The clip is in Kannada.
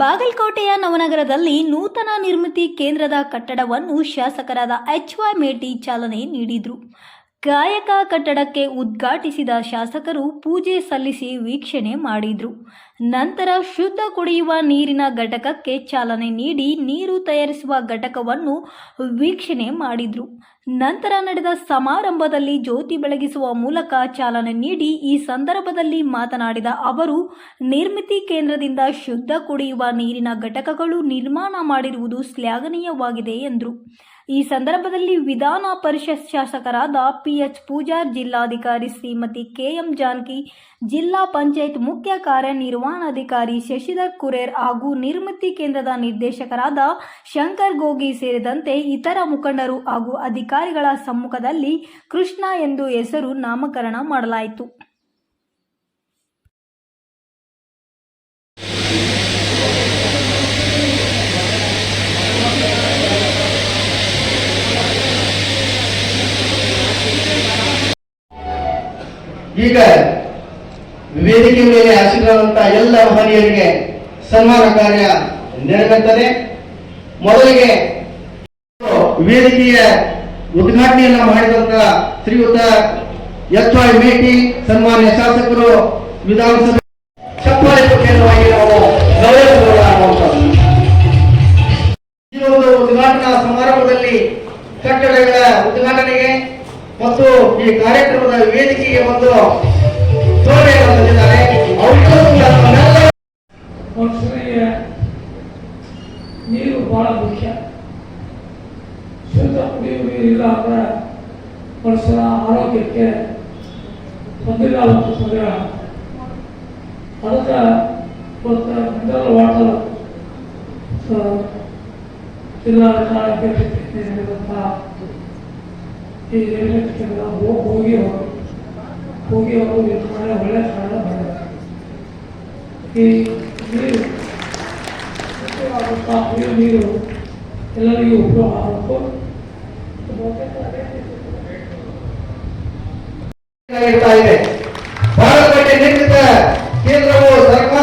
ಬಾಗಲಕೋಟೆಯ ನವನಗರದಲ್ಲಿ ನೂತನ ನಿರ್ಮಿತಿ ಕೇಂದ್ರದ ಕಟ್ಟಡವನ್ನು ಶಾಸಕರಾದ ಎಚ್ ವೈ ಮೇಟಿ ಚಾಲನೆ ನೀಡಿದರು. ಗಾಯಕ ಕಟ್ಟಡಕ್ಕೆ ಉದ್ಘಾಟಿಸಿದ ಶಾಸಕರು ಪೂಜೆ ಸಲ್ಲಿಸಿ ವೀಕ್ಷಣೆ ಮಾಡಿದರು. ನಂತರ ಶುದ್ಧ ಕುಡಿಯುವ ನೀರಿನ ಘಟಕಕ್ಕೆ ಚಾಲನೆ ನೀಡಿ ನೀರು ತಯಾರಿಸುವ ಘಟಕವನ್ನು ವೀಕ್ಷಣೆ ಮಾಡಿದರು. ನಂತರ ನಡೆದ ಸಮಾರಂಭದಲ್ಲಿ ಜ್ಯೋತಿ ಬೆಳಗಿಸುವ ಮೂಲಕ ಚಾಲನೆ ನೀಡಿ ಈ ಸಂದರ್ಭದಲ್ಲಿ ಮಾತನಾಡಿದ ಅವರು, ನಿರ್ಮಿತಿ ಕೇಂದ್ರದಿಂದ ಶುದ್ಧ ಕುಡಿಯುವ ನೀರಿನ ಘಟಕಗಳು ನಿರ್ಮಾಣ ಮಾಡಿರುವುದು ಶ್ಲಾಘನೀಯವಾಗಿದೆ ಎಂದರು. ಈ ಸಂದರ್ಭದಲ್ಲಿ ವಿಧಾನ ಪರಿಷತ್ ಶಾಸಕರಾದ ಪಿಎಚ್ ಪೂಜಾರ್, ಜಿಲ್ಲಾಧಿಕಾರಿ ಶ್ರೀಮತಿ ಕೆಎಂ ಜಾನಕಿ, ಜಿಲ್ಲಾ ಪಂಚಾಯತ್ ಮುಖ್ಯ ಕಾರ್ಯನಿರ್ವಹಣಾಧಿಕಾರಿ ಶಶಿಧರ್ ಕುರೇರ್ ಹಾಗೂ ನಿರ್ಮಿತಿ ಕೇಂದ್ರದ ನಿರ್ದೇಶಕರಾದ ಶಂಕರ್ ಗೋಗಿ ಸೇರಿದಂತೆ ಇತರ ಮುಖಂಡರು ಹಾಗೂ ಅಧಿಕಾರಿಗಳ ಸಮ್ಮುಖದಲ್ಲಿ ಕೃಷ್ಣ ಎಂದು ಹೆಸರು ನಾಮಕರಣ ಮಾಡಲಾಯಿತು. ಈಗ ವೇದಿಕೆ ಮೇಲೆ ಹಸಿರುವಂತ ಎಲ್ಲ ಮಹನೀಯರಿಗೆ ಸನ್ಮಾನ ಕಾರ್ಯ ನೆರವೇರ್ತದೆ. ಮೊದಲಿಗೆ ವೇದಿಕೆಯ ಉದ್ಘಾಟನೆಯನ್ನ ಮಾಡಿದಂತ ಶ್ರೀಯುತ ಎಚ್ ವೈ ಮೇಟಿ, ಸನ್ಮಾನ್ಯ ಶಾಸಕರು, ವಿಧಾನಸಭೆ ಚಪ್ಪಾಳೆ ಪಕ್ಷವಾಗಿ ನಾವು ಉದ್ಘಾಟನಾ ಸಮಾರಂಭದಲ್ಲಿ ಕಟ್ಟಡಗಳ ಉದ್ಘಾಟನೆಗೆ ಮತ್ತು ಈ ಕಾರ್ಯಕ್ರಮದ ವೇದಿಕೆಗೆ ಒಂದು ತೋರಣೆಯನ್ನು ತಂದಿದ್ದಾರೆ ಅವರಿಗೂ ಕೂಡ ನಮ್ಮೆಲ್ಲ ಮನುಷ್ಯನಿಗೆ ನೀರು ಬಹಳ ಮುಖ್ಯ ಶುದ್ಧ ಕುಡಿಯುವ ನೀರು ಇಲ್ಲ ಅಂದ್ರೆ ಮನುಷ್ಯನ ಆರೋಗ್ಯಕ್ಕೆ ತೊಂದರೆ ಆಗುತ್ತೆ ತೊಂದರೆ ಆಗುತ್ತೆ ಅದಕ್ಕೆ ಇವತ್ತು ಮಿನರಲ್ ವಾಟರ್ ಜಿಲ್ಲಾ ನಡೆದಂಥ ಈ ನಿರ್ಮಿತ ಹೋಗಿ ಅವರು ಮಾಡಿ ಒಳ್ಳೆ ಸ್ಥಾನ ಬಂದಿದ್ದಾರೆ ನೀರು ಎಲ್ಲರಿಗೂ ಉಪಯೋಗ ಆಗಬೇಕು ಭಾರತ ನಿರ್ಮಿತ ಕೇಂದ್ರವು ಸರ್ಕಾರ